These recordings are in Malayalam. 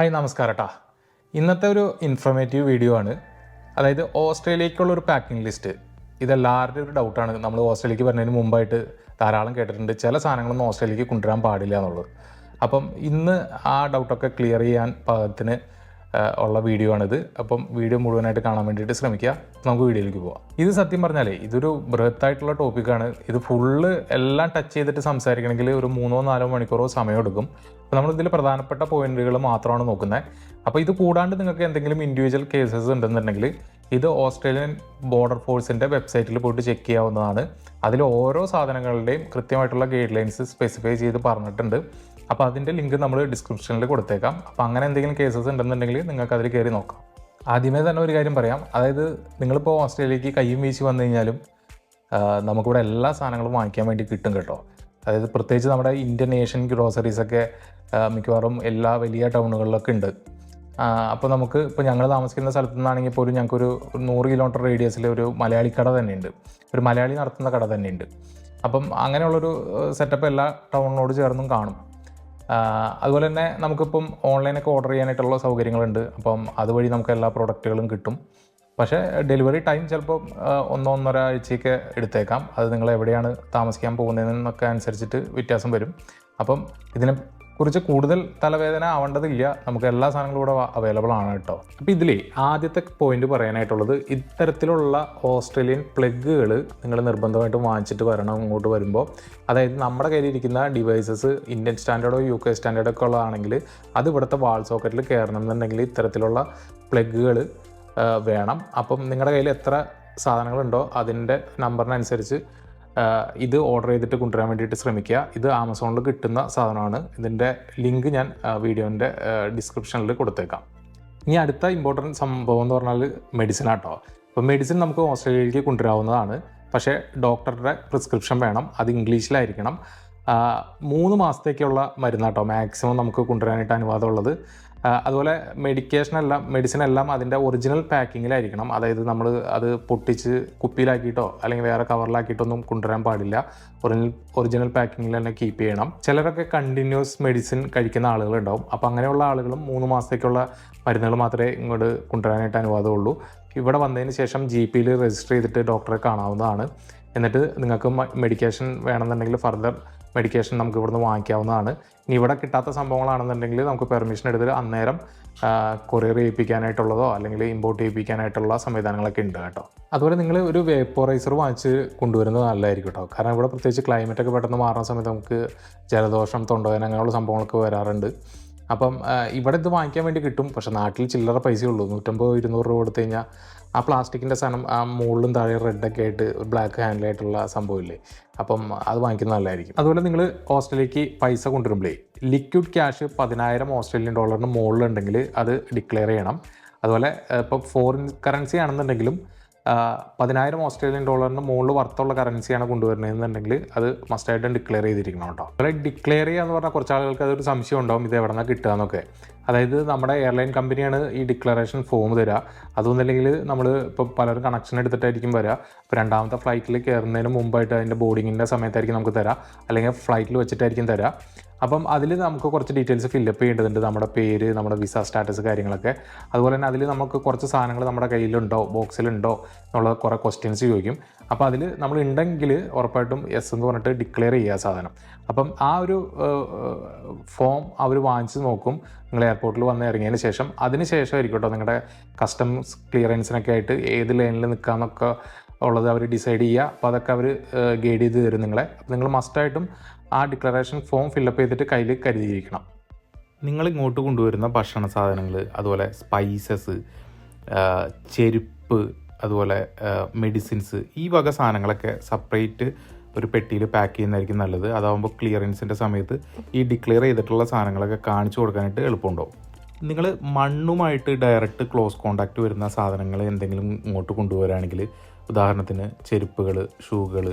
ഹായ് നമസ്കാരം കേട്ടാ ഇന്നത്തെ ഒരു ഇൻഫർമേറ്റീവ് വീഡിയോ ആണ്. അതായത് ഓസ്ട്രേലിയക്കുള്ള ഒരു പാക്കിംഗ് ലിസ്റ്റ് ഇതെല്ലാവരുടെയും ഒരു ഡൗട്ടാണ് നമ്മൾ ഓസ്ട്രേലിയക്ക് വരുന്നതിന് മുമ്പായിട്ട് ധാരാളം കേട്ടിട്ടുണ്ട്. ചില സാധനങ്ങളൊന്നും ഓസ്ട്രേലിയക്ക് കൊണ്ടുവരാൻ പാടില്ല എന്നുള്ളത്. അപ്പം ഇന്ന് ആ ഡൗട്ടൊക്കെ ക്ലിയർ ചെയ്യാൻ പാകത്തിന് ഉള്ള വീഡിയോ ആണിത്. അപ്പം വീഡിയോ മുഴുവനായിട്ട് കാണാൻ വേണ്ടിയിട്ട് ശ്രമിക്കുക. നമുക്ക് വീഡിയോയിലേക്ക് പോവാം. ഇത് സത്യം പറഞ്ഞാലേ ഇതൊരു ബൃഹത്തായിട്ടുള്ള ടോപ്പിക്കാണ് ഇത് ഫുള്ള് എല്ലാം ടച്ച് ചെയ്തിട്ട് സംസാരിക്കണമെങ്കിൽ ഒരു മൂന്നോ നാലോ മണിക്കൂറോ സമയമെടുക്കും. അപ്പോൾ നമ്മളിതിൽ പ്രധാനപ്പെട്ട പോയിന്റുകൾ മാത്രമാണ് നോക്കുന്നത്. അപ്പോൾ ഇത് കൂടാണ്ട് നിങ്ങൾക്ക് എന്തെങ്കിലും ഇൻഡിവിജ്വൽ കേസസ് ഉണ്ടെന്നുണ്ടെങ്കിൽ ഇത് ഓസ്ട്രേലിയൻ ബോർഡർ ഫോഴ്സിന്റെ വെബ്സൈറ്റിൽ പോയിട്ട് ചെക്ക് ചെയ്യാവുന്നതാണ്. അതിൽ ഓരോ സാധനങ്ങളുടെയും കൃത്യമായിട്ടുള്ള ഗൈഡ് ലൈൻസ് സ്പെസിഫൈ ചെയ്ത് പറഞ്ഞിട്ടുണ്ട്. അപ്പോൾ അതിന്റെ ലിങ്ക് നമ്മൾ ഡിസ്ക്രിപ്ഷനിൽ കൊടുത്തേക്കാം. അപ്പോൾ അങ്ങനെ എന്തെങ്കിലും കേസസ് ഉണ്ടെന്നുണ്ടെങ്കിൽ നിങ്ങൾക്ക് അതിൽ കയറി നോക്കാം. ആദ്യമേ തന്നെ ഒരു കാര്യം പറയാം. അതായത് നിങ്ങളിപ്പോൾ ഓസ്ട്രേലിയക്ക് കയ്യും വീശി വന്നു കഴിഞ്ഞാലും നമുക്കിവിടെ എല്ലാ സാധനങ്ങളും വാങ്ങിക്കാൻ വേണ്ടി കിട്ടും കേട്ടോ. അതായത് പ്രത്യേകിച്ച് നമ്മുടെ ഇന്ത്യൻ ഏഷ്യൻ ഗ്രോസറീസൊക്കെ മിക്കവാറും എല്ലാ വലിയ ടൗണുകളിലൊക്കെ ഉണ്ട്. അപ്പോൾ നമുക്ക് ഇപ്പോൾ ഞങ്ങൾ താമസിക്കുന്ന സ്ഥലത്തു നിന്നാണെങ്കിൽ പോലും ഞങ്ങൾക്കൊരു നൂറ് കിലോമീറ്റർ റേഡിയസിൽ ഒരു മലയാളി കട തന്നെയുണ്ട്. ഒരു മലയാളി നടത്തുന്ന കട തന്നെയുണ്ട്. അപ്പം അങ്ങനെയുള്ളൊരു സെറ്റപ്പ് എല്ലാ ടൗണിനോട് ചേർന്നും കാണും. അതുപോലെ തന്നെ നമുക്കിപ്പം ഓൺലൈനൊക്കെ ഓർഡർ ചെയ്യാനായിട്ടുള്ള സൗകര്യങ്ങളുണ്ട്. അപ്പം അതുവഴി നമുക്ക് എല്ലാ പ്രോഡക്റ്റുകളും കിട്ടും. പക്ഷേ ഡെലിവറി ടൈം ചിലപ്പോൾ ഒന്നോ ഒന്നര ആഴ്ചയൊക്കെ എടുത്തേക്കാം. അത് നിങ്ങൾ എവിടെയാണ് താമസിക്കാൻ പോകുന്നതെന്നൊക്കെ അനുസരിച്ചിട്ട് വ്യത്യാസം വരും. അപ്പം ഇതിനെ കുറിച്ച് കൂടുതൽ തലവേദന ആവേണ്ടതില്ല. നമുക്ക് എല്ലാ സാധനങ്ങളും ഇവിടെ അവൈലബിൾ ആണ് കേട്ടോ. അപ്പോൾ ഇതിൽ ആദ്യത്തെ പോയിന്റ് പറയാനായിട്ടുള്ളത് ഇത്തരത്തിലുള്ള ഓസ്ട്രേലിയൻ പ്ലഗുകൾ നിങ്ങൾ നിർബന്ധമായിട്ടും വാങ്ങിച്ചിട്ട് വരണം ഇങ്ങോട്ട് വരുമ്പോൾ അതായത് നമ്മുടെ കയ്യിൽ കയ്യിലിരിക്കുന്ന ഡിവൈസസ് ഇന്ത്യൻ സ്റ്റാൻഡേർഡോ യു കെ സ്റ്റാൻഡേർഡോ ഒക്കെ ഉള്ളതാണെങ്കിൽ അത് ഇവിടുത്തെ വാൾ സോക്കറ്റിൽ കയറണം എന്നുണ്ടെങ്കിൽ ഇത്തരത്തിലുള്ള പ്ലഗുകൾ വേണം. അപ്പം നിങ്ങളുടെ കയ്യിൽ എത്ര സാധനങ്ങളുണ്ടോ അതിന്റെ നമ്പറിനനുസരിച്ച് ഇത് ഓർഡർ ചെയ്തിട്ട് കൊണ്ടുവരാൻ വേണ്ടിയിട്ട് ശ്രമിക്കുക. ഇത് ആമസോണിൽ കിട്ടുന്ന സാധനമാണ്. ഇതിന്റെ ലിങ്ക് ഞാൻ വീഡിയോന്റെ ഡിസ്ക്രിപ്ഷനിൽ കൊടുത്തേക്കാം. ഇനി അടുത്ത ഇമ്പോർട്ടന്റ് സംഭവം എന്ന് പറഞ്ഞാൽ മെഡിസിൻ ആട്ടോ. അപ്പോൾ മെഡിസിൻ നമുക്ക് ഓസ്ട്രേലിയയിലേക്ക് കൊണ്ടുവരാവുന്നതാണ്. പക്ഷേ ഡോക്ടറുടെ പ്രിസ്ക്രിപ്ഷൻ വേണം. അത് ഇംഗ്ലീഷിലായിരിക്കണം. മൂന്ന് മാസത്തേക്കുള്ള മരുന്നാട്ടോ. മാക്സിമം നമുക്ക് കൊണ്ടുവരാനായിട്ട് അനുവാദമുള്ളത്. അതുപോലെ മെഡിക്കേഷൻ എല്ലാം മെഡിസിൻ എല്ലാം അതിന്റെ ഒറിജിനൽ പാക്കിങ്ങിലായിരിക്കണം അതായത് നമ്മൾ അത് പൊട്ടിച്ച് കുപ്പിയിലാക്കിയിട്ടോ അല്ലെങ്കിൽ വേറെ കവറിലാക്കിയിട്ടൊന്നും കൊണ്ടുവരാൻ പാടില്ല. ഒറിജിനൽ ഒറിജിനൽ പാക്കിങ്ങിൽ തന്നെ കീപ്പ് ചെയ്യണം. ചിലരൊക്കെ കണ്ടിന്യൂസ് മെഡിസിൻ കഴിക്കുന്ന ആളുകളുണ്ടാവും. അപ്പോൾ അങ്ങനെയുള്ള ആളുകളും മൂന്ന് മാസത്തേക്കുള്ള മരുന്നുകൾ മാത്രമേ ഇങ്ങോട്ട് കൊണ്ടുവരാനായിട്ട് അനുവാദമുള്ളൂ. ഇവിടെ വന്നതിന് ശേഷം ജി പിയിൽ രജിസ്റ്റർ ചെയ്തിട്ട് ഡോക്ടറെ കാണാവുന്നതാണ്. എന്നിട്ട് നിങ്ങൾക്ക് മെഡിക്കേഷൻ വേണമെന്നുണ്ടെങ്കിൽ ഫർദർ മെഡിക്കേഷൻ നമുക്ക് ഇവിടുന്ന് വാങ്ങിക്കാവുന്നതാണ്. ഇനി ഇവിടെ കിട്ടാത്ത സംഭവങ്ങളാണെന്നുണ്ടെങ്കിൽ നമുക്ക് പെർമിഷൻ എടുത്ത് അന്നേരം കൊറിയർ ചെയ്യിപ്പിക്കാനായിട്ടുള്ളതോ അല്ലെങ്കിൽ ഇമ്പോർട്ട് ചെയ്യിപ്പിക്കാനായിട്ടുള്ള സംവിധാനങ്ങളൊക്കെ ഉണ്ട് കേട്ടോ. അതുപോലെ നിങ്ങൾ ഒരു വേപ്പോറൈസർ വാങ്ങിച്ച് കൊണ്ടുവരുന്നത് നല്ലതായിരിക്കും കേട്ടോ. കാരണം ഇവിടെ പ്രത്യേകിച്ച് ക്ലൈമറ്റൊക്കെ പെട്ടെന്ന് മാറുന്ന സമയത്ത് നമുക്ക് ജലദോഷം തൊണ്ടവേദന അങ്ങനെയുള്ള സംഭവങ്ങളൊക്കെ വരാറുണ്ട്. അപ്പം ഇവിടെ ഇത് വാങ്ങിക്കാൻ വേണ്ടി കിട്ടും. പക്ഷെ നാട്ടിൽ ചില്ലറ പൈസയേ നൂറ്റമ്പത് ഇരുന്നൂറ് രൂപ കൊടുത്തു കഴിഞ്ഞാൽ ആ പ്ലാസ്റ്റിക്കിന്റെ സാധനം ആ മുകളിലും താഴെ റെഡൊക്കെ ആയിട്ട് ഒരു ബ്ലാക്ക് ഹാൻഡിലായിട്ടുള്ള സംഭവമില്ലേ? അപ്പം അത് വാങ്ങിക്കുന്നത് നല്ലതായിരിക്കും. അതുപോലെ നിങ്ങൾ ഓസ്ട്രേലിയക്ക് പൈസ കൊണ്ടുവരുമ്പോഴേ ലിക്വിഡ് ക്യാഷ് പതിനായിരം ഓസ്ട്രേലിയൻ ഡോളറിന് മുകളിലുണ്ടെങ്കിൽ അത് ഡിക്ലെയർ ചെയ്യണം. അതുപോലെ ഇപ്പോൾ ഫോറിൻ കറൻസി ആണെന്നുണ്ടെങ്കിലും പതിനായിരം ഓസ്ട്രേലിയൻ ഡോളറിന് മുകളിൽ വർത്തുള്ള കറൻസിയാണ് കൊണ്ടുവരുന്നതെന്നുണ്ടെങ്കിൽ അത് മസ്റ്റായിട്ടും ഡിക്ലെയർ ചെയ്തിരിക്കണം കേട്ടോ. അതുപോലെ ഡിക്ലെയർ ചെയ്യുക എന്ന് പറഞ്ഞാൽ കുറച്ച് ആളുകൾക്ക് അതൊരു സംശയം ഉണ്ടാവും ഇത് എവിടെ നിന്നാണ് കിട്ടുക എന്നൊക്കെ. അതായത് നമ്മുടെ എയർലൈൻ കമ്പനിയാണ് ഈ ഡിക്ലറേഷൻ ഫോം തരിക അതൊന്നുമില്ലെങ്കിൽ നമ്മൾ ഇപ്പോൾ പലരും കണക്ഷൻ എടുത്തിട്ടായിരിക്കും വരിക അപ്പോൾ രണ്ടാമത്തെ ഫ്ലൈറ്റിൽ കയറുന്നതിന് മുമ്പായിട്ട് അതിന്റെ ബോർഡിങ്ങിന്റെ സമയത്തായിരിക്കും നമുക്ക് തരാം. അല്ലെങ്കിൽ ഫ്ലൈറ്റിൽ വെച്ചിട്ടായിരിക്കും തരാം. അപ്പം അതിൽ നമുക്ക് കുറച്ച് ഡീറ്റെയിൽസ് ഫില്ലപ്പ് ചെയ്യേണ്ടതുണ്ട്. നമ്മുടെ പേര് നമ്മുടെ വിസ സ്റ്റാറ്റസ് കാര്യങ്ങളൊക്കെ. അതുപോലെ തന്നെ അതിൽ നമുക്ക് കുറച്ച് സാധനങ്ങൾ നമ്മുടെ കയ്യിലുണ്ടോ ബോക്സിലുണ്ടോ എന്നുള്ള കുറേ ക്വസ്റ്റ്യൻസ് ചോദിക്കും. അപ്പോൾ അതിൽ നമ്മൾ ഉണ്ടെങ്കിൽ ഉറപ്പായിട്ടും യെസ് എന്ന് പറഞ്ഞിട്ട് ഡിക്ലെയർ ചെയ്യുക സാധനം. അപ്പം ആ ഒരു ഫോം അവർ വാങ്ങിച്ച് നോക്കും. നിങ്ങൾ എയർപോർട്ടിൽ വന്ന് ഇറങ്ങിയതിന് ശേഷം അതിന് ശേഷമായിരിക്കും കേട്ടോ നിങ്ങളുടെ കസ്റ്റംസ് ക്ലിയറൻസിനൊക്കെ ആയിട്ട് ഏത് ലൈനിൽ നിൽക്കാമെന്നൊക്കെ ഉള്ളത് അവർ ഡിസൈഡ് ചെയ്യുക. അപ്പോൾ അതൊക്കെ അവർ ഗൈഡ് ചെയ്ത് തരും നിങ്ങളെ. അപ്പോൾ നിങ്ങൾ മസ്റ്റായിട്ടും ആ ഡിക്ലറേഷൻ ഫോം ഫില്ലപ്പ് ചെയ്തിട്ട് കയ്യിൽ കരുതിയിരിക്കണം. നിങ്ങൾ ഇങ്ങോട്ട് കൊണ്ടുവരുന്ന ഭക്ഷണ സാധനങ്ങൾ അതുപോലെ സ്പൈസസ് ചെരുപ്പ് അതുപോലെ മെഡിസിൻസ് ഈ വക സാധനങ്ങളൊക്കെ സെപ്പറേറ്റ് ഒരു പെട്ടിയിൽ പാക്ക് ചെയ്യുന്നതായിരിക്കും നല്ലത്. അതാകുമ്പോൾ ക്ലിയറൻസിന്റെ സമയത്ത് ഈ ഡിക്ലെയർ ചെയ്തിട്ടുള്ള സാധനങ്ങളൊക്കെ കാണിച്ചു കൊടുക്കാനായിട്ട് എളുപ്പമുണ്ടോ നിങ്ങൾ മണ്ണുമായിട്ട് ഡയറക്റ്റ് ക്ലോസ് കോണ്ടാക്റ്റ് വരുന്ന സാധനങ്ങൾ എന്തെങ്കിലും ഇങ്ങോട്ട് കൊണ്ടുവരാണെങ്കിൽ ഉദാഹരണത്തിന് ചെരുപ്പുകൾ ഷൂകൾ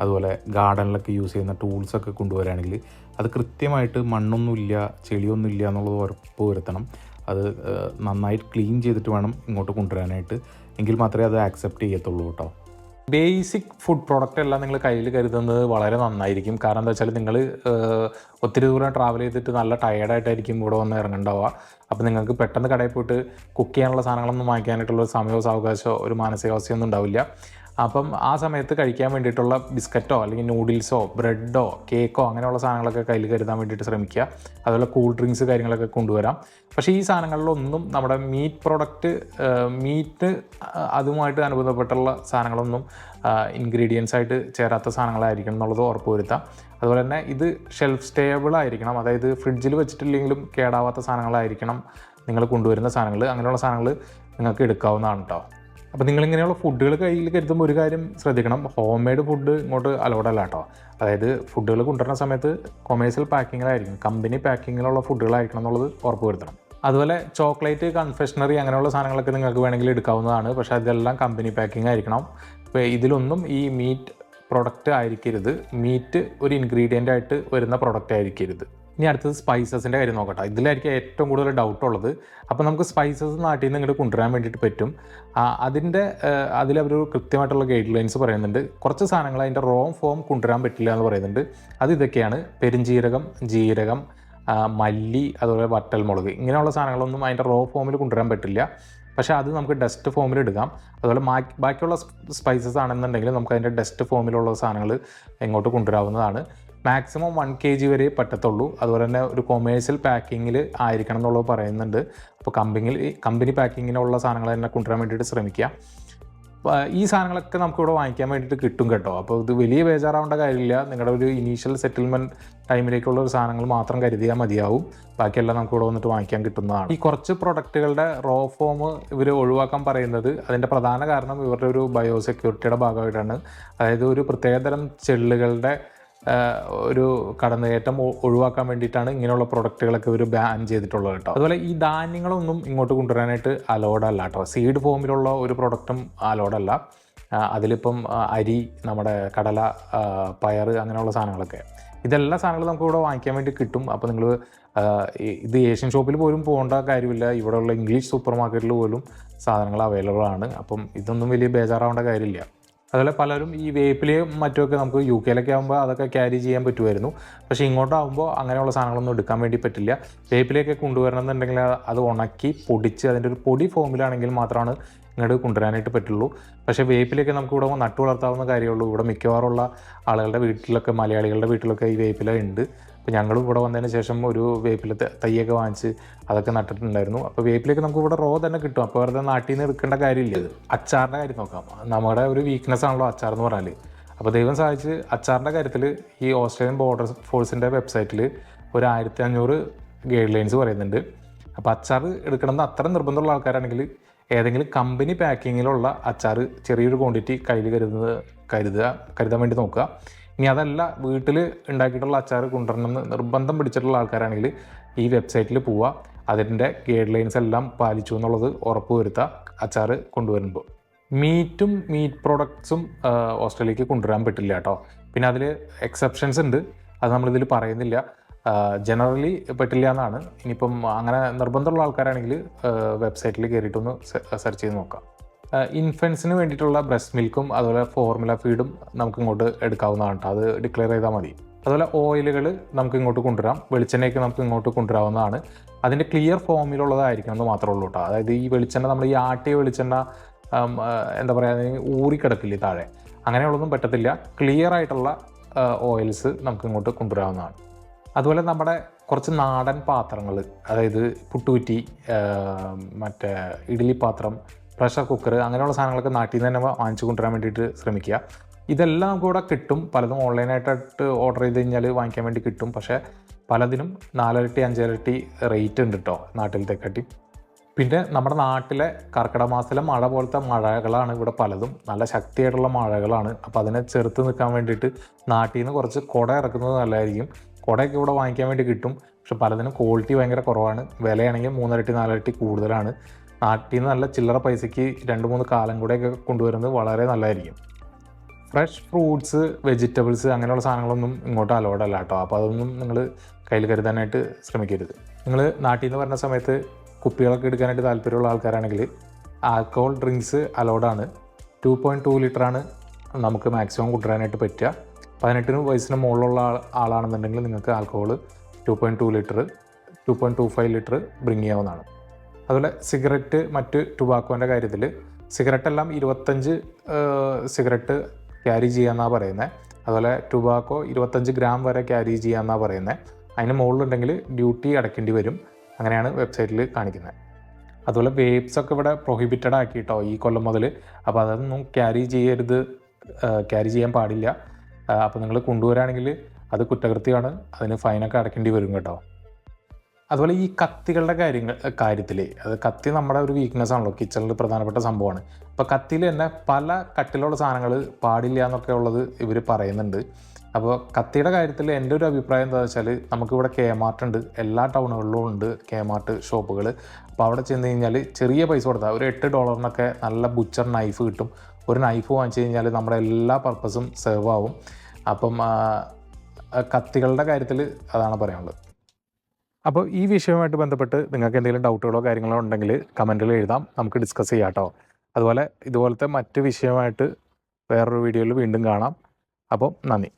അതുപോലെ ഗാർഡനിലൊക്കെ യൂസ് ചെയ്യുന്ന ടൂൾസൊക്കെ കൊണ്ടുവരാണെങ്കിൽ അത് കൃത്യമായിട്ട് മണ്ണൊന്നുമില്ല ചെളിയൊന്നുമില്ല എന്നുള്ളത് ഉറപ്പ് വരുത്തണം. അത് നന്നായിട്ട് ക്ലീൻ ചെയ്തിട്ട് വേണം ഇങ്ങോട്ട് കൊണ്ടുവരാനായിട്ട്. എങ്കിൽ മാത്രമേ അത് ആക്സെപ്റ്റ് ചെയ്യത്തുള്ളൂ കേട്ടോ. ബേസിക് ഫുഡ് പ്രോഡക്റ്റ് എല്ലാം നിങ്ങൾ കയ്യിൽ കരുതുന്നത് വളരെ നന്നായിരിക്കും. കാരണം എന്താ വെച്ചാൽ നിങ്ങൾ ഒത്തിരി ദൂരം ട്രാവൽ ചെയ്തിട്ട് നല്ല ടയേർഡായിട്ടായിരിക്കും ഇവിടെ വന്ന് ഇറങ്ങേണ്ടാവുക അപ്പോൾ നിങ്ങൾക്ക് പെട്ടെന്ന് കടയിൽ പോയിട്ട് കുക്ക് ചെയ്യാനുള്ള സാധനങ്ങളൊന്നും വാങ്ങിക്കാനായിട്ടുള്ള ഒരു സമയമോ സാവകാശമോ ഒരു മാനസികാവസ്ഥയൊന്നും ഉണ്ടാവില്ല. അപ്പം ആ സമയത്ത് കഴിക്കാൻ വേണ്ടിയിട്ടുള്ള ബിസ്ക്കറ്റോ അല്ലെങ്കിൽ നൂഡിൽസോ ബ്രെഡോ കേക്കോ അങ്ങനെയുള്ള സാധനങ്ങളൊക്കെ കയ്യിൽ കരുതാൻ വേണ്ടിയിട്ട് ശ്രമിക്കുക. അതുപോലെ കൂൾ ഡ്രിങ്ക്സ് കാര്യങ്ങളൊക്കെ കൊണ്ടുവരാം. പക്ഷേ ഈ സാധനങ്ങളിലൊന്നും നമ്മുടെ മീറ്റ് പ്രൊഡക്റ്റ് മീറ്റ് അതുമായിട്ട് അനുബന്ധപ്പെട്ടുള്ള സാധനങ്ങളൊന്നും ഇൻഗ്രീഡിയൻസ് ആയിട്ട് ചേരാത്ത സാധനങ്ങളായിരിക്കണം എന്നുള്ളത് ഉറപ്പുവരുത്താം അതുപോലെ തന്നെ ഇത് ഷെൽഫ് സ്റ്റേബിൾ ആയിരിക്കണം. അതായത് ഫ്രിഡ്ജിൽ വെച്ചിട്ടില്ലെങ്കിലും കേടാവാത്ത സാധനങ്ങളായിരിക്കണം നിങ്ങൾ കൊണ്ടുവരുന്ന സാധനങ്ങൾ. അങ്ങനെയുള്ള സാധനങ്ങൾ നിങ്ങൾക്ക് എടുക്കാവുന്നതാണ് കേട്ടോ അപ്പോൾ നിങ്ങളിങ്ങനെയുള്ള ഫുഡുകൾ കയ്യിൽ കരുതുമ്പോൾ ഒരു കാര്യം ശ്രദ്ധിക്കണം. ഹോം മെയ്ഡ് ഫുഡ് ഇങ്ങോട്ട് അലോഡല്ല കേട്ടോ അതായത് ഫുഡുകൾ കൊണ്ടുവരുന്ന സമയത്ത് കൊമേഴ്സ്യൽ പാക്കിങ്ങിലായിരിക്കും കമ്പനി പാക്കിങ്ങിലുള്ള ഫുഡുകളായിരിക്കണം എന്നുള്ളത് ഉറപ്പ് വരുത്തണം. അതുപോലെ ചോക്ലേറ്റ് കൺഫെഷണറി അങ്ങനെയുള്ള സാധനങ്ങളൊക്കെ നിങ്ങൾക്ക് വേണമെങ്കിൽ എടുക്കാവുന്നതാണ്. പക്ഷേ അതെല്ലാം കമ്പനി പാക്കിംഗ് ആയിരിക്കണം. ഇപ്പോൾ ഇതിലൊന്നും ഈ മീറ്റ് പ്രൊഡക്റ്റ് ആയിരിക്കരുത്. മീറ്റ് ഒരു ഇൻഗ്രീഡിയന്റ് ആയിട്ട് വരുന്ന പ്രൊഡക്റ്റ് ആയിരിക്കരുത്. ഇനി അടുത്തത് സ്പൈസസിന്റെ കാര്യം നോക്കട്ടെ. ഇതിലായിരിക്കും ഏറ്റവും കൂടുതൽ ഡൗട്ട് ഉള്ളത്. അപ്പോൾ നമുക്ക് സ്പൈസസ് നാട്ടിൽ നിന്ന് ഇങ്ങോട്ട് കൊണ്ടുവരാൻ വേണ്ടിയിട്ട് പറ്റും. അതിന്റെ അതിലവർ കൃത്യമായിട്ടുള്ള ഗൈഡ് ലൈൻസ് പറയുന്നുണ്ട്. കുറച്ച് സാധനങ്ങൾ അതിന്റെ റോ ഫോം കൊണ്ടുവരാൻ പറ്റില്ല എന്ന് പറയുന്നുണ്ട്. അത് ഇതൊക്കെയാണ്. പെരുംജീരകം ജീരകം മല്ലി അതുപോലെ വറ്റൽമുളക്. ഇങ്ങനെയുള്ള സാധനങ്ങളൊന്നും അതിന്റെ റോ ഫോമിൽ കൊണ്ടുവരാൻ പറ്റില്ല. പക്ഷേ അത് നമുക്ക് ഡസ്റ്റ് ഫോമിൽ എടുക്കാം അതുപോലെ ബാക്കിയുള്ള സ്പൈസസ് ആണെന്നുണ്ടെങ്കിൽ നമുക്ക് അതിന്റെ ഡസ്റ്റ് ഫോമിലുള്ള സാധനങ്ങൾ എങ്ങോട്ട് കൊണ്ടുവരാവുന്നതാണ്. മാക്സിമം വൺ കെ ജി വരെ പറ്റത്തുള്ളൂ. അതുപോലെ തന്നെ ഒരു കൊമേഴ്സ്യൽ പാക്കിങ്ങിൽ ആയിരിക്കണം എന്നുള്ളത് പറയുന്നുണ്ട്. അപ്പോൾ കമ്പനിയിൽ കമ്പനി പാക്കിങ്ങിനുള്ള സാധനങ്ങൾ തന്നെ കൊണ്ടുവരാൻ വേണ്ടിയിട്ട് ശ്രമിക്കുക. ഈ സാധനങ്ങളൊക്കെ നമുക്കിവിടെ വാങ്ങിക്കാൻ വേണ്ടിയിട്ട് കിട്ടും കേട്ടോ. അപ്പോൾ ഇത് വലിയ ബേജാറാവേണ്ട കാര്യമില്ല. നിങ്ങളുടെ ഒരു ഇനീഷ്യൽ സെറ്റിൽമെന്റ് ടൈമിലേക്കുള്ള ഒരു സാധനങ്ങൾ മാത്രം കരുതിയാൽ മതിയാവും. ബാക്കിയെല്ലാം നമുക്കിവിടെ വന്നിട്ട് വാങ്ങിക്കാൻ കിട്ടുന്നതാണ്. ഈ കുറച്ച് പ്രൊഡക്റ്റുകളുടെ റോ ഫോം ഇവർ ഒഴിവാക്കാൻ പറയുന്നത് അതിന്റെ പ്രധാന കാരണം ഇവരുടെ ഒരു ബയോസെക്യൂരിറ്റിയുടെ ഭാഗമായിട്ടാണ്. അതായത് ഒരു പ്രത്യേകതരം ചെള്ളുകളുടെ ഒരു കടന്നുകയറ്റം ഒഴിവാക്കാൻ വേണ്ടിയിട്ടാണ് ഇങ്ങനെയുള്ള പ്രൊഡക്റ്റുകളൊക്കെ ഇവർ ബാൻ ചെയ്തിട്ടുള്ളത് കേട്ടോ. അതുപോലെ ഈ ധാന്യങ്ങളൊന്നും ഇങ്ങോട്ട് കൊണ്ടുവരാനായിട്ട് അലോഡ് അല്ല കേട്ടോ. സീഡ് ഫോമിലുള്ള ഒരു പ്രൊഡക്റ്റും അലോഡല്ല അതിലിപ്പം അരി നമ്മുടെ കടല പയർ അങ്ങനെയുള്ള സാധനങ്ങളൊക്കെ. ഇതെല്ലാ സാധനങ്ങളും നമുക്ക് ഇവിടെ വാങ്ങിക്കാൻ വേണ്ടി കിട്ടും. അപ്പോൾ നിങ്ങൾ ഇത് ഏഷ്യൻ ഷോപ്പിൽ പോലും പോകേണ്ട കാര്യമില്ല. ഇവിടെയുള്ള ഇംഗ്ലീഷ് സൂപ്പർ മാർക്കറ്റിൽ പോലും സാധനങ്ങൾ അവൈലബിൾ ആണ്. അപ്പം ഇതൊന്നും വലിയ ബേജാറാവേണ്ട കാര്യമില്ല. അതുപോലെ പലരും ഈ വേപ്പിലയും മറ്റുമൊക്കെ നമുക്ക് യു കെയിലൊക്കെ ആകുമ്പോൾ അതൊക്കെ ക്യാരി ചെയ്യാൻ പറ്റുമായിരുന്നു. പക്ഷേ ഇങ്ങോട്ടാകുമ്പോൾ അങ്ങനെയുള്ള സാധനങ്ങളൊന്നും എടുക്കാൻ വേണ്ടി പറ്റില്ല. വേപ്പിലയൊക്കെ കൊണ്ടുവരണമെന്നുണ്ടെങ്കിൽ അത് ഉണക്കി പൊടിച്ച് അതിന്റെ ഒരു പൊടി ഫോമിലാണെങ്കിൽ മാത്രമാണ് ഇങ്ങോട്ട് കൊണ്ടുവരാനായിട്ട് പറ്റുള്ളൂ. പക്ഷേ വേപ്പിലൊക്കെ നമുക്ക് ഇവിടെ നട്ടു വളർത്താവുന്ന കാര്യമുള്ളൂ ഇവിടെ മിക്കവാറുള്ള ആളുകളുടെ വീട്ടിലൊക്കെ മലയാളികളുടെ വീട്ടിലൊക്കെ ഈ വേപ്പില ഉണ്ട്. അപ്പോൾ ഞങ്ങൾ ഇവിടെ വന്നതിന് ശേഷം ഒരു വേപ്പില തയ്യൊക്കെ വാങ്ങിച്ച് അതൊക്കെ നട്ടിട്ടുണ്ടായിരുന്നു. അപ്പോൾ വേപ്പിലേക്ക് നമുക്ക് ഇവിടെ റോ തന്നെ കിട്ടും. അപ്പോൾ വെറുതെ നാട്ടിൽ നിന്ന് എടുക്കേണ്ട കാര്യമില്ല അച്ചാറിന്റെ കാര്യം നോക്കാം. നമ്മുടെ ഒരു വീക്ക്നെസ് ആണല്ലോ അച്ചാർ എന്ന് പറഞ്ഞാൽ അപ്പോൾ ദൈവം സഹായിച്ച് അച്ചാറിന്റെ കാര്യത്തിൽ ഈ ഓസ്ട്രേലിയൻ ബോർഡർ ഫോഴ്സിന്റെ വെബ്സൈറ്റിൽ ഒരു ആയിരത്തി അഞ്ഞൂറ് ഗൈഡ് ലൈൻസ് പറയുന്നുണ്ട്. അപ്പോൾ അച്ചാർ എടുക്കണമെന്ന് അത്ര നിർബന്ധമുള്ള ആൾക്കാരാണെങ്കിൽ ഏതെങ്കിലും കമ്പനി പാക്കിങ്ങിലുള്ള അച്ചാർ ചെറിയൊരു ക്വാണ്ടിറ്റി കയ്യിൽ കരുതുന്നത് കരുതുക കരുതാൻ വേണ്ടി നോക്കുക. ഇനി അതല്ല വീട്ടിൽ ഉണ്ടാക്കിയിട്ടുള്ള അച്ചാർ കൊണ്ടുവരണം എന്ന് നിർബന്ധം പിടിച്ചിട്ടുള്ള ആൾക്കാരാണെങ്കിൽ ഈ വെബ്സൈറ്റിൽ പോവുക. അതിന്റെ ഗൈഡ് ലൈൻസ് എല്ലാം പാലിച്ചു എന്നുള്ളത് ഉറപ്പ് വരുത്തുക അച്ചാർ കൊണ്ടുവരുമ്പോൾ. മീറ്റും മീറ്റ് പ്രോഡക്ട്സും ഓസ്ട്രേലിയക്ക് കൊണ്ടുവരാൻ പറ്റില്ല കേട്ടോ. പിന്നെ അതിൽ എക്സെപ്ഷൻസ് ഉണ്ട്. അത് നമ്മളിതിൽ പറയുന്നില്ല. ജനറലി പറ്റില്ല എന്നാണ്. ഇനിയിപ്പം അങ്ങനെ നിർബന്ധമുള്ള ആൾക്കാരാണെങ്കിൽ വെബ്സൈറ്റിൽ കയറിയിട്ടൊന്ന് സെർച്ച് ചെയ്ത് നോക്കാം. ഇൻഫൻസിന് വേണ്ടിയിട്ടുള്ള ബ്രസ്റ്റ് മിൽക്കും അതുപോലെ ഫോർമുല ഫീഡും നമുക്ക് ഇങ്ങോട്ട് എടുക്കാവുന്നതാണ് അത് ഡിക്ലെയർ ചെയ്താൽ മതി. അതുപോലെ ഓയിലുകൾ നമുക്ക് ഇങ്ങോട്ട് കൊണ്ടുവരാം. വെളിച്ചെണ്ണയൊക്കെ നമുക്ക് ഇങ്ങോട്ട് കൊണ്ടുവരാവുന്നതാണ്. അതിന്റെ ക്ലിയർ ഫോമിലുള്ളതായിരിക്കണം എന്ന് മാത്രമേ ഉള്ളൂ കേട്ടോ അതായത് ഈ വെളിച്ചെണ്ണ നമ്മൾ ഈ ആട്ടിയ വെളിച്ചെണ്ണ എന്താ പറയുക ഊറിക്കിടക്കില്ലേ താഴെ? അങ്ങനെയുള്ളതൊന്നും പറ്റത്തില്ല. ക്ലിയർ ആയിട്ടുള്ള ഓയിൽസ് നമുക്ക് ഇങ്ങോട്ട് കൊണ്ടുവരാവുന്നതാണ്. അതുപോലെ നമ്മുടെ കുറച്ച് നാടൻ പാത്രങ്ങൾ അതായത് പുട്ടുകുറ്റി മറ്റേ ഇഡ്ഡലി പാത്രം പ്രഷർ കുക്കർ അങ്ങനെയുള്ള സാധനങ്ങളൊക്കെ നാട്ടിൽ നിന്ന് തന്നെ വാങ്ങിച്ചു കൊണ്ടുവരാൻ വേണ്ടിയിട്ട് ശ്രമിക്കുക. ഇതെല്ലാം കൂടെ കിട്ടും. പലതും ഓൺലൈനായിട്ടായിട്ട് ഓർഡർ ചെയ്ത് കഴിഞ്ഞാൽ വാങ്ങിക്കാൻ വേണ്ടി കിട്ടും. പക്ഷേ പലതിനും നാലരട്ടി അഞ്ചരട്ടി റേറ്റ് ഉണ്ട് കേട്ടോ നാട്ടിലത്തെക്കാട്ടി. പിന്നെ നമ്മുടെ നാട്ടിലെ കർക്കിടക മാസത്തിലെ മഴ പോലത്തെ മഴകളാണ് ഇവിടെ പലതും. നല്ല ശക്തിയായിട്ടുള്ള മഴകളാണ്. അപ്പോൾ അതിനെ ചെറുത്ത് നിൽക്കാൻ വേണ്ടിയിട്ട് നാട്ടിൽ നിന്ന് കുറച്ച് കുട ഇറക്കുന്നത് നല്ലതായിരിക്കും. കുടയൊക്കെ ഇവിടെ വാങ്ങിക്കാൻ വേണ്ടി കിട്ടും. പക്ഷെ പലതിനും ക്വാളിറ്റി ഭയങ്കര കുറവാണ്. വിലയാണെങ്കിൽ മൂന്നരട്ടി നാലരട്ടി കൂടുതലാണ്. നാട്ടിൽ നിന്ന് നല്ല ചില്ലറ പൈസയ്ക്ക് രണ്ട് മൂന്ന് കാലം കൂടെയൊക്കെ കൊണ്ടുവരുന്നത് വളരെ നല്ലതായിരിക്കും. ഫ്രഷ് ഫ്രൂട്ട്സ് വെജിറ്റബിൾസ് അങ്ങനെയുള്ള സാധനങ്ങളൊന്നും ഇങ്ങോട്ട് അലോഡ് കേട്ടോ. അപ്പോൾ അതൊന്നും നിങ്ങൾ കയ്യിൽ കരുതാനായിട്ട് ശ്രമിക്കരുത്. നിങ്ങൾ നാട്ടിൽ നിന്ന് വരുന്ന സമയത്ത് കുപ്പികളൊക്കെ എടുക്കാനായിട്ട് താല്പര്യമുള്ള ആൾക്കാരാണെങ്കിൽ ആൽക്കഹോൾ ഡ്രിങ്ക്സ് അലോഡാണ് ടു പോയിന്റ് ടു ലിറ്ററാണ് നമുക്ക് മാക്സിമം കൊണ്ടുവരാനായിട്ട് പറ്റുക. പതിനെട്ടിന് വയസ്സിന് മുകളിലുള്ള ആൾ ആളാണെന്നുണ്ടെങ്കിൽ നിങ്ങൾക്ക് alcohol two point two litre two point two five litre bring ചെയ്യാവുന്നതാണ്. അതുപോലെ സിഗരറ്റ് മറ്റ് ടുബാക്കോന്റെ കാര്യത്തിൽ സിഗരറ്റ് എല്ലാം ഇരുപത്തഞ്ച് സിഗരറ്റ് ക്യാരി ചെയ്യാമെന്നാണ് പറയുന്നത് അതുപോലെ ടുബാക്കോ ഇരുപത്തഞ്ച് ഗ്രാം വരെ ക്യാരി ചെയ്യാമെന്നാണ് പറയുന്നത് അതിന് മുകളിലുണ്ടെങ്കിൽ ഡ്യൂട്ടി അടയ്ക്കേണ്ടി വരും. അങ്ങനെയാണ് വെബ്സൈറ്റിൽ കാണിക്കുന്നത് അതുപോലെ വേപ്സ് ഒക്കെ ഇവിടെ പ്രൊഹിബിറ്റഡ് ആക്കി കേട്ടോ ഈ കൊല്ലം മുതൽ അപ്പോൾ അതൊന്നും ക്യാരി ചെയ്യരുത് ക്യാരി ചെയ്യാൻ പാടില്ല. അപ്പോൾ നിങ്ങൾ കൊണ്ടുവരാണെങ്കിൽ അത് കുറ്റകൃത്യമാണ്. അതിന് ഫൈനൊക്കെ അടയ്ക്കേണ്ടി വരും കേട്ടോ. അതുപോലെ ഈ കത്തികളുടെ കാര്യങ്ങൾ കാര്യത്തിൽ അത് കത്തി നമ്മുടെ ഒരു വീക്ക്നെസ് ആണല്ലോ കിച്ചണിൽ പ്രധാനപ്പെട്ട സംഭവമാണ്. അപ്പോൾ കത്തിയിൽ തന്നെ പല കട്ടിലുള്ള സാധനങ്ങൾ പാടില്ല എന്നൊക്കെ ഉള്ളത് ഇവർ പറയുന്നുണ്ട്. അപ്പോൾ കത്തിയുടെ കാര്യത്തിൽ എന്റെ ഒരു അഭിപ്രായം എന്താ വെച്ചാൽ നമുക്കിവിടെ കെ മാർട്ട് ഉണ്ട് എല്ലാ ടൗണുകളിലും ഉണ്ട് കെ മാർട്ട് ഷോപ്പുകൾ അപ്പോൾ അവിടെ ചെന്ന് കഴിഞ്ഞാൽ ചെറിയ പൈസ കൊടുത്താൽ ഒരു എട്ട് ഡോളറിനൊക്കെ നല്ല ബുച്ചർ നൈഫ് കിട്ടും. ഒരു നൈഫ് വാങ്ങിച്ചു കഴിഞ്ഞാൽ നമ്മുടെ എല്ലാ പർപ്പസും സെർവ് ആവും. അപ്പം കത്തികളുടെ കാര്യത്തിൽ അതാണ് പറയാനുള്ളത്. അപ്പോൾ ഈ വിഷയവുമായിട്ട് ബന്ധപ്പെട്ട് നിങ്ങൾക്ക് എന്തെങ്കിലും ഡൗട്ടുകളോ കാര്യങ്ങളോ ഉണ്ടെങ്കിൽ കമന്റിൽ എഴുതാം. നമുക്ക് ഡിസ്കസ് ചെയ്യാം കേട്ടോ അതുപോലെ ഇതുപോലത്തെ മറ്റ് വിഷയമായിട്ട് വേറൊരു വീഡിയോയിൽ വീണ്ടും കാണാം. അപ്പോൾ നന്ദി.